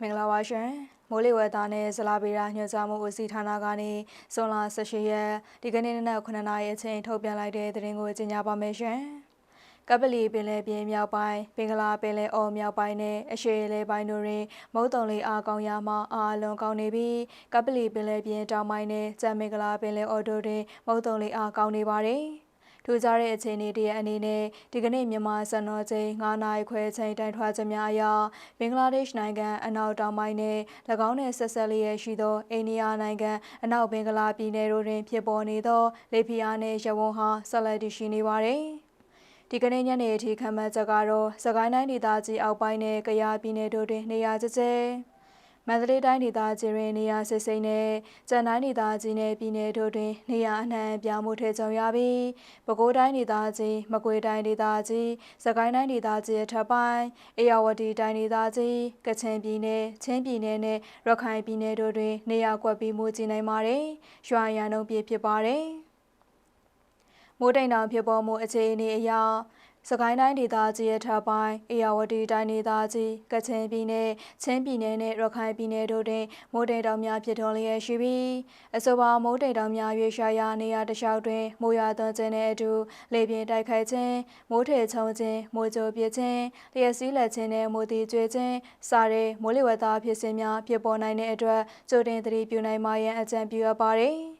ရှင်မိုးလေဝသနဲ့ဇလာဗေဒညွှန်ကြားမှုဦးစီးဌာနကနေဇွန်လ18ရက်ဒီကနေ့နနက်9:00နာရီအချိန်ထုတ်ပြန်လိုက်တဲ့သတင်းကိုကြေညာပါမယ်ရှင်ကပလီပင်လယ်ပြင်မြောက်ပိုင်းပင်ကလာပင်လယ်အော်မြောက်ပိုင်းနဲ့အရှေ့လေပိုင်းတို့တွင်မုတ်တုံလေးအားကောင်းရမှအားလွန်ကောင်းနေပြီးကပလီပင်လယ်ပြင်တောင်ပိုင်းနဲ့ကြံမင်္ဂလာပင်လယ်အော်တို့တွင်မုတ်တုံလေးအားကောင်းနေပါတယ်။ ထူးခြားတဲ့အခြေအနေတရအနေနဲ့ဒီကနေ့မြန်မာစံတော်ချိန်9နာရီခွဲချိန်တိုင်ထွာချက်များအရဘင်္ဂလားဒေ့ရှ်နိုင်ငံအနောက်တောင်ပိုင်းနဲ့၎င်းနဲ့ဆက်ဆက်လျက်ရှိသောအိန္ဒိယနိုင်ငံအနောက်ဘင်္ဂလားပြည်နယ်တို့တွင်ဖြစ်ပေါ်နေသောလေပြင်းအားနှင့်ရဝန်းဟာဆက်လက်တည်ရှိနေပါသည်ဒီကနေ့ညနေအထိခံမှတ်ချက်ကတော့စကိုင်းတိုင်းဒေသကြီးအောက်ပိုင်းနဲ့ကယားပြည်နယ်တို့တွင်နေရာကျကျ မန္တလေးတိုင်းဒေသကြီးတွင်နေရာစစ်စိမ့်နဲ့ကြံတိုင်းဒေသကြီးနယ်ပြည်နယ်တို့တွင် နေရာအနှံ့ပြောင်းမှုထကြုံရပြီးပဲခူးတိုင်းဒေသကြီးမကွေးတိုင်းဒေသကြီးစကိုင်းတိုင်းဒေသကြီးအထက်ပိုင်းအေရဝတီတိုင်းဒေသကြီးကချင်ပြည်နယ်ချင်းပြည်နယ်နဲ့ရခိုင်ပြည်နယ်တို့တွင် နေရာကွက်ပြီးမှုကြီးနိုင်ပါတယ်။ရွာရန်နှုန်းပြည့်ဖြစ်ပါတယ်။မိုးတိမ်တောင်ဖြစ်ပေါ်မှုအခြေအနေအရ စကိုင်းတိုင်းဒေသကြီးရဲ့ထပ်ပိုင်းအေရဝတီတိုင်းဒေသကြီးကချင်ပြည်နယ်ချင်းပြည်နယ်နဲ့ရခိုင်ပြည်နယ်တို့တွင်မိုးတိမ်တောင်များဖြစ်ထွန်းလျက်ရှိပြီးအဆိုပါမိုးတိမ်တောင်များရွေးရှားရာနေရာတစ်လျှောက်တွင်မိုးရွာသွန်းခြင်းနဲ့အတူလေပြင်းတိုက်ခိုက်ခြင်းမိုးထေချုံခြင်းမိုးကြိုပြခြင်းလျှက်စီးလက်ခြင်းနဲ့မိုးတီကျွေခြင်းစတဲ့မိုးလေဝသဖြစ်စဉ်များဖြစ်ပေါ်နိုင်တဲ့အတွက်ကြိုတင်သတိပြုနိုင်မှရန်အကြံပြုအပ်ပါတယ်။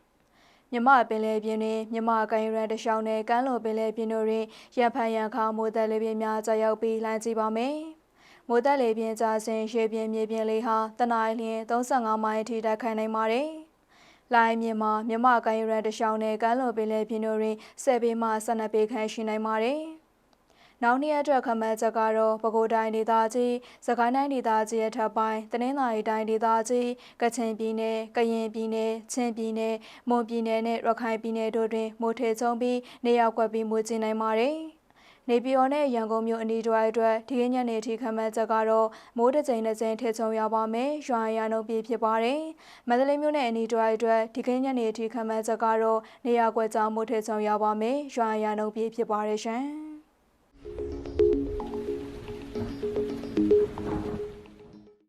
မြမပင်လယ်ပြင်တွင်မြမကင်ရန်တရှောင်းနဲ့ကမ်းလွန်ပင်လယ်ပြင်တို့တွင်ရဖန်ရန်ခါမိုးသက်လေပြင်းများကြာရောက်ပြီးလှမ်းကြည့်ပါမယ်။မိုးသက်လေပြင်းကြာစဉ်ရေပြင်မြေပြင်လေးဟာတနအီလျင်35မိုင်အထိတိုက်ခိုက်နိုင်ပါတယ်။လိုင်းမြမှာမြမကင်ရန်တရှောင်းနဲ့ကမ်းလွန်ပင်လယ်ပြင်တို့တွင်10ပေမှ12ပေခန့်ရှိနိုင်ပါတယ်။ နောက်နေ့အတွက်ခမန်းချက်ကတော့ပဲခူးတိုင်းဒေသကြီး၊စကိုင်းတိုင်းဒေသကြီးရဲ့ထပ်ပိုင်း၊တနင်္သာရီတိုင်းဒေသကြီး၊ကချင်ပြည်နယ်၊ကရင်ပြည်နယ်၊ချင်းပြည်နယ်၊မွန်ပြည်နယ်နဲ့ရခိုင်ပြည်နယ်တို့တွင်မိုးထေချုံပြီးနေရောက်ကွက်ပြီးမိုးကျင်းနိုင်ပါတယ်။နေပြည်တော်နဲ့ရန်ကုန်မြို့အနီးတစ်ဝိုက်အတွက်ဒီကနေ့ညနေထိခန့်မှန်းချက်ကတော့မိုးတစ်ကြိမ်တစ်ကြိမ်ထချုံရပါမယ်။ရွာရနှုန်းပြည့်ဖြစ်ပါတယ်။မန္တလေးမြို့နဲ့အနီးတစ်ဝိုက်အတွက်ဒီကနေ့ညနေထိခန့်မှန်းချက်ကတော့နေရာကွက်ကြောင်မိုးထချုံရပါမယ်။ရွာရနှုန်းပြည့်ဖြစ်ပါတယ်ရှင်။